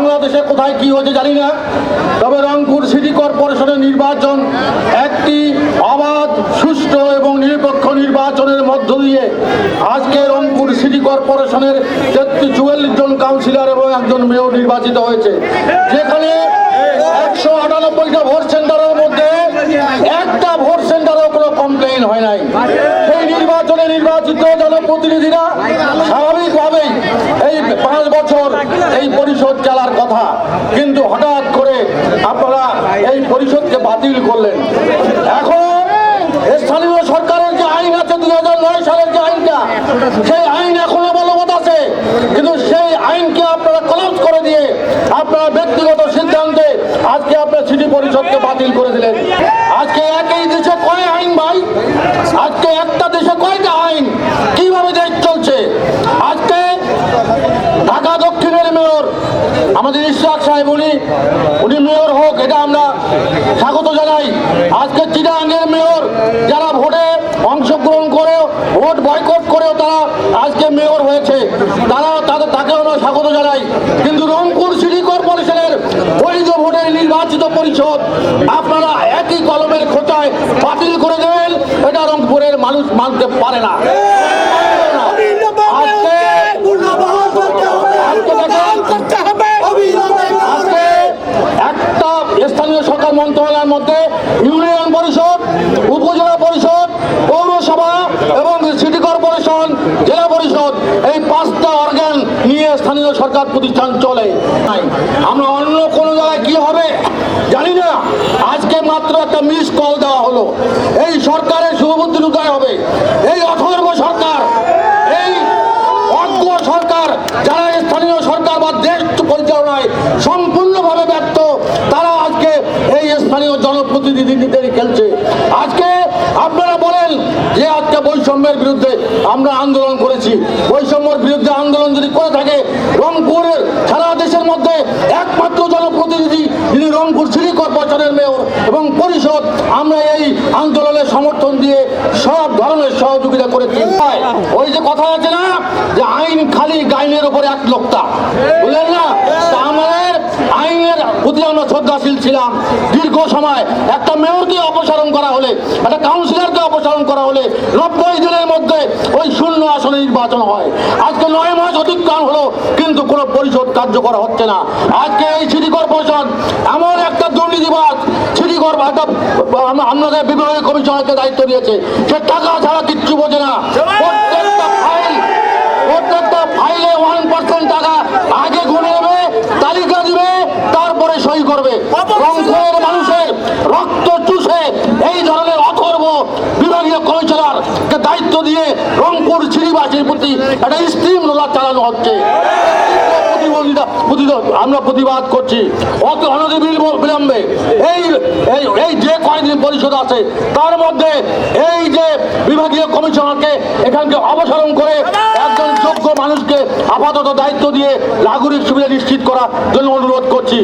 বাংলাদেশে কোথায় কি হয়েছে জানি না। তবে রংপুর সিটি কর্পোরেশনের নির্বাচন একটি অবাধ, সুষ্ঠু এবং নিরপেক্ষ নির্বাচনের মধ্য দিয়ে আজকে রংপুর সিটি কর্পোরেশনের চুয়াল্লিশ জন কাউন্সিলর এবং একজন মেয়র নির্বাচিত হয়েছে। যেখানে একশো আটানব্বইটা ভোট সেন্টারের মধ্যে একটা ভোট সেন্টারেও কোনো হয় নাই। সেই নির্বাচনে নির্বাচিত জনপ্রতিনিধিরা স্বাভাবিকভাবেই এই পাঁচ বছর এই পরিষদ চালার কথা। কিন্তু হঠাৎ করে আপনারা এই পরিষদকে বাতিল করলেন। এখন স্থানীয় সরকারের যে আইন আছে দুই হাজার নয় সালের যে আইনটা, সেই আইন এখনও বলবৎ আছে। কিন্তু সেই আইনকে আপনারা কলাপস করে দিয়ে আপনারা ব্যক্তিগত সিদ্ধান্তে আজকে আপনার সিটি পরিষদকে বাতিল করে দিলেন আজকে একই দেশে কয় আইন ভাই আজকে একটা দেশে কয়টা আইন কীভাবে দেশ চলছে আজকে ঢাকা দক্ষিণের মেয়র, আমাদের ইশরাক সাহেব উনি উনি মেয়র হোক, এটা আমরা স্বাগত জানাই। আজকে চিটাঙ্গের মেয়র যারা ভোটে অংশগ্রহণ করে ভোট বয়কট করেও তারা আজকে মেয়র হয়েছে। তারা তাদের তাকেও আমরা স্বাগত জানাই। কিন্তু রংপুর সিটি কর্পোরেশনের বৈধ ভোটের নির্বাচিত পরিষদ আপনারা একই কলমের খোঁচায় বাতিল করে দেবেন, এটা রংপুরের মানুষ মানতে পারে না আজকে আজকে দেখেন, আজকে একটা স্থানীয় সরকার মন্ত্রণালয়ের মধ্যে ইউনিয়ন পরিষদ, উপজেলা পরিষদ, পৌরসভা এবং সিটি কর্পোরেশন, জেলা পরিষদ এই পাঁচটা অর্গান নিয়ে স্থানীয় সরকার প্রতিষ্ঠান চলে। আমরা অন্য কোনো জায়গায় কি হবে জানি না। আজকে মাত্র একটা মিস কল দেওয়া হলো। এই সরকারের শুভবুদ্ধির উদয় হবে। এই অথর্ব সরকার, এই অজ্ঞ সরকার, যারা স্থানীয় সরকার বা দেশ পরিচালনায় সম্পূর্ণভাবে ব্যর্থ তারা আজকে এই স্থানীয় জনপ্রতিনিধিদের খেলছে। আজকে আপনারা বলেন যে আজকে বৈষম্যের বিরুদ্ধে আমরা আন্দোলন করেছি। বৈষম্যের বিরুদ্ধে আন্দোলন যদি করে থাকে, রংপুরের সারা দেশের মধ্যে একমাত্র জনপ্রতিনিধি যিনি রংপুর সিটি কর্পোরেশনের মেয়র এবং পরিষদ, আমরা এই আন্দোলনের সমর্থন দিয়ে সব ধরনের সহযোগিতা করেছি। ওই যে কথা আছে না, যে আইন খালি গাইনের উপরে এক লোকটা। বুঝলেন না? আইনের প্রতি আমরা শ্রদ্ধাশীল ছিলাম। দীর্ঘ সময় একটা মেয়রকে অপসারণ করা হলে একটা কাউন্সিলরকে অপসারণ করা হলে নব্বই দিনের মধ্যে ওই শূন্য আসনে নির্বাচন হয়। আজকে নয় মাস অতিক্রম হলো কিন্তু কোনো পরিষদ কার্যকর হচ্ছে না। আজকে এই সিটি কর্পোরেশন এমন একটা দুর্নীতিবাদ সিটি কর্প একটা আপনাদের বিভাগীয় কমিশনারকে দায়িত্ব দিয়েছে। সে টাকা ছাড়া কিচ্ছু বোঝে না। প্রত্যেকটা ফাইল প্রত্যেকটা ফাইলে ওয়ান পার্সেন্ট টাকা আগে সই করবে। রংপুরের মানুষের রক্ত চুষে এই ধরনের অথর্ব বিভাগীয় কমিশনারকে দায়িত্ব দিয়ে রংপুর সিটিবাসীর প্রতি একটা স্টিম রোলার চালানো হচ্ছে। আমরা প্রতিবাদ করছি। অত অনধিবিল বিলম্বে। এই এই এই যে কয়েকদিন পরিষদ আছে তার মধ্যে এই যে বিভাগীয় কমিশনারকে এখানকে অবসরণ করে মানুষকে আপাতত দায়িত্ব দিয়ে নাগরিক সুবিধা নিশ্চিত করার জন্য অনুরোধ করছি।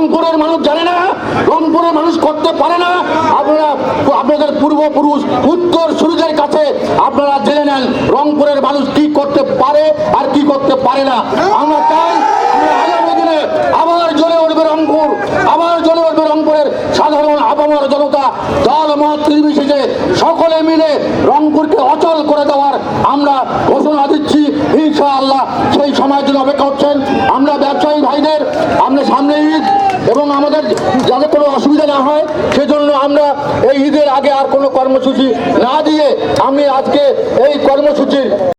রংপুরের মানুষ জানে না, রংপুরের মানুষ করতে পারে না। আপনারা আপনাদের পূর্বপুরুষ উত্তর সূর্যের কাছে আপনারা জেনে নেন রংপুরের মানুষ কি করতে পারে আর কি করতে পারে না। আমরা চাই আগামী দিনে আবার জ্বলে উঠবে রংপুর, আবার জ্বলে উঠবে রংপুরের সাধারণ আপামর জনতা। দল, মত, নির্বিশেষে সকলে মিলে রংপুরকে অচল করে দেওয়ার আমরা ঘোষণা দিচ্ছি। ইনশাআল্লাহ সেই সময়ের জন্য অপেক্ষা হচ্ছেন আমরা ব্যবসায়ী ভাইদের, আমরা সামনে ঈদ এবং আমাদের যাতে কোনো অসুবিধা না হয়, সেজন্য আমরা এই ঈদের আগে আর কোনো কর্মসূচি না দিয়ে আমি আজকে এই কর্মসূচির